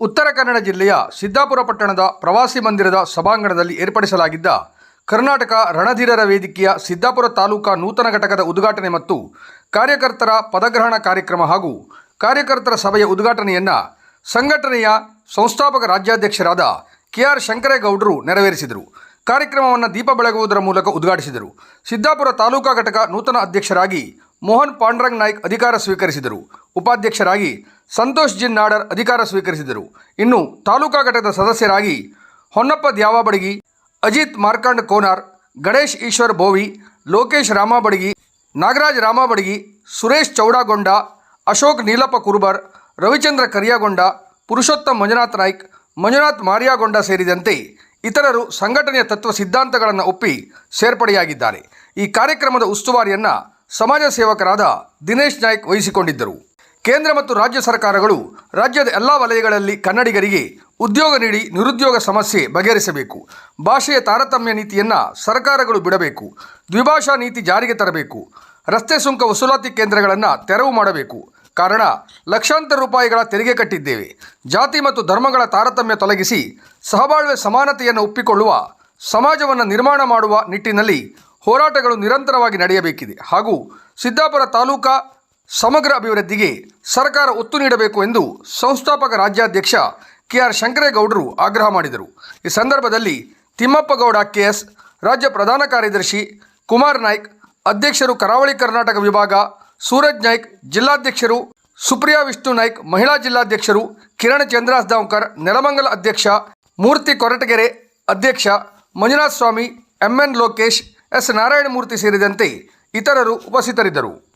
ಉತ್ತರ ಕನ್ನಡ ಜಿಲ್ಲೆಯ ಸಿದ್ದಾಪುರ ಪಟ್ಟಣದ ಪ್ರವಾಸಿ ಮಂದಿರದ ಸಭಾಂಗಣದಲ್ಲಿ ಏರ್ಪಡಿಸಲಾಗಿದ್ದ ಕರ್ನಾಟಕ ರಣಧೀರರ ವೇದಿಕೆಯ ಸಿದ್ದಾಪುರ ತಾಲೂಕಾ ನೂತನ ಘಟಕದ ಉದ್ಘಾಟನೆ ಮತ್ತು ಕಾರ್ಯಕರ್ತರ ಪದಗ್ರಹಣ ಕಾರ್ಯಕ್ರಮ ಹಾಗೂ ಕಾರ್ಯಕರ್ತರ ಸಭೆಯ ಉದ್ಘಾಟನೆಯನ್ನು ಸಂಘಟನೆಯ ಸಂಸ್ಥಾಪಕ ರಾಜ್ಯಾಧ್ಯಕ್ಷರಾದ ಕೆ ಆರ್ ಶಂಕರೇಗೌಡರು ನೆರವೇರಿಸಿದರು. ಕಾರ್ಯಕ್ರಮವನ್ನು ದೀಪ ಬೆಳಗುವುದರ ಮೂಲಕ ಉದ್ಘಾಟಿಸಿದರು. ಸಿದ್ದಾಪುರ ತಾಲೂಕಾ ಘಟಕ ನೂತನ ಅಧ್ಯಕ್ಷರಾಗಿ ಮೋಹನ್ ಪಾಂಡ್ರಂಗ್ ನಾಯ್ಕ್ ಅಧಿಕಾರ ಸ್ವೀಕರಿಸಿದರು. ಉಪಾಧ್ಯಕ್ಷರಾಗಿ ಸಂತೋಷ್ ಜಿನ್ ನಾಡರ್ ಅಧಿಕಾರ ಸ್ವೀಕರಿಸಿದರು. ಇನ್ನು ತಾಲೂಕಾ ಘಟಕದ ಸದಸ್ಯರಾಗಿ ಹೊನ್ನಪ್ಪ ದ್ಯಾವಾಬಡಗಿ, ಅಜಿತ್ ಮಾರ್ಕಾಂಡ್ ಕೋನಾರ್, ಗಣೇಶ್ ಈಶ್ವರ್ ಬೋವಿ, ಲೋಕೇಶ್ ರಾಮಾಬಡಗಿ, ನಾಗರಾಜ್ ರಾಮಾಬಡಗಿ, ಸುರೇಶ್ ಚೌಡಾಗೊಂಡ, ಅಶೋಕ್ ನೀಲಪ್ಪ ಕುರುಬರ್, ರವಿಚಂದ್ರ ಕರಿಯಾಗೊಂಡ, ಪುರುಷೋತ್ತಮ್ ಮಂಜುನಾಥ್ ನಾಯ್ಕ್, ಮಂಜುನಾಥ್ ಮಾರಿಯಾಗೊಂಡ ಸೇರಿದಂತೆ ಇತರರು ಸಂಘಟನೆಯ ತತ್ವ ಸಿದ್ಧಾಂತಗಳನ್ನು ಒಪ್ಪಿ ಸೇರ್ಪಡೆಯಾಗಿದ್ದಾರೆ. ಈ ಕಾರ್ಯಕ್ರಮದ ಉಸ್ತುವಾರಿಯನ್ನು ಸಮಾಜ ಸೇವಕರಾದ ದಿನೇಶ್ ನಾಯ್ಕ್ ವಹಿಸಿಕೊಂಡಿದ್ದರು. ಕೇಂದ್ರ ಮತ್ತು ರಾಜ್ಯ ಸರ್ಕಾರಗಳು ರಾಜ್ಯದ ಎಲ್ಲ ವಲಯಗಳಲ್ಲಿ ಕನ್ನಡಿಗರಿಗೆ ಉದ್ಯೋಗ ನೀಡಿ ನಿರುದ್ಯೋಗ ಸಮಸ್ಯೆ ಬಗೆಹರಿಸಬೇಕು. ಭಾಷೆಯ ತಾರತಮ್ಯ ನೀತಿಯನ್ನು ಸರ್ಕಾರಗಳು ಬಿಡಬೇಕು. ದ್ವಿಭಾಷಾ ನೀತಿ ಜಾರಿಗೆ ತರಬೇಕು. ರಸ್ತೆ ಸುಂಕ ವಸೂಲಾತಿ ಕೇಂದ್ರಗಳನ್ನು ತೆರವು ಮಾಡಬೇಕು. ಕಾರಣ, ಲಕ್ಷಾಂತರ ರೂಪಾಯಿಗಳ ತೆರಿಗೆ ಕಟ್ಟಿದ್ದೇವೆ. ಜಾತಿ ಮತ್ತು ಧರ್ಮಗಳ ತಾರತಮ್ಯ ತೊಲಗಿಸಿ ಸಹಬಾಳ್ವೆ ಸಮಾನತೆಯನ್ನು ಒಪ್ಪಿಕೊಳ್ಳುವ ಸಮಾಜವನ್ನು ನಿರ್ಮಾಣ ಮಾಡುವ ನಿಟ್ಟಿನಲ್ಲಿ ಹೋರಾಟಗಳು ನಿರಂತರವಾಗಿ ನಡೆಯಬೇಕಿದೆ. ಹಾಗೂ ಸಿದ್ದಾಪುರ ತಾಲೂಕಾ ಸಮಗ್ರ ಅಭಿವೃದ್ಧಿಗೆ ಸರ್ಕಾರ ಒತ್ತು ನೀಡಬೇಕು ಎಂದು ಸಂಸ್ಥಾಪಕ ರಾಜ್ಯಾಧ್ಯಕ್ಷ ಕೆ ಆರ್ ಶಂಕರೇಗೌಡರು ಆಗ್ರಹ ಮಾಡಿದರು. ಈ ಸಂದರ್ಭದಲ್ಲಿ ತಿಮ್ಮಪ್ಪಗೌಡ ಕೆಎಸ್ ರಾಜ್ಯ ಪ್ರಧಾನ ಕಾರ್ಯದರ್ಶಿ ಕುಮಾರ್ ನಾಯ್ಕ್, ಅಧ್ಯಕ್ಷರು ಕರಾವಳಿ ಕರ್ನಾಟಕ ವಿಭಾಗ ಸೂರಜ್ ನಾಯ್ಕ್, ಜಿಲ್ಲಾಧ್ಯಕ್ಷರು ಸುಪ್ರಿಯಾ ವಿಷ್ಣು ನಾಯ್ಕ್, ಮಹಿಳಾ ಜಿಲ್ಲಾಧ್ಯಕ್ಷರು ಕಿರಣ್ ಚಂದ್ರಾಸ್ ದಾವ್ಕರ್ ನೆಲಮಂಗಲ ಅಧ್ಯಕ್ಷ ಮೂರ್ತಿ ಕೊರಟಗೆರೆ ಅಧ್ಯಕ್ಷ ಮಂಜುನಾಥ ಸ್ವಾಮಿ ಎಂಎನ್ ಲೋಕೇಶ್ ಎಸ್. ನಾರಾಯಣಮೂರ್ತಿ ಸೇರಿದಂತೆ ಇತರರು ಉಪಸ್ಥಿತರಿದ್ದರು.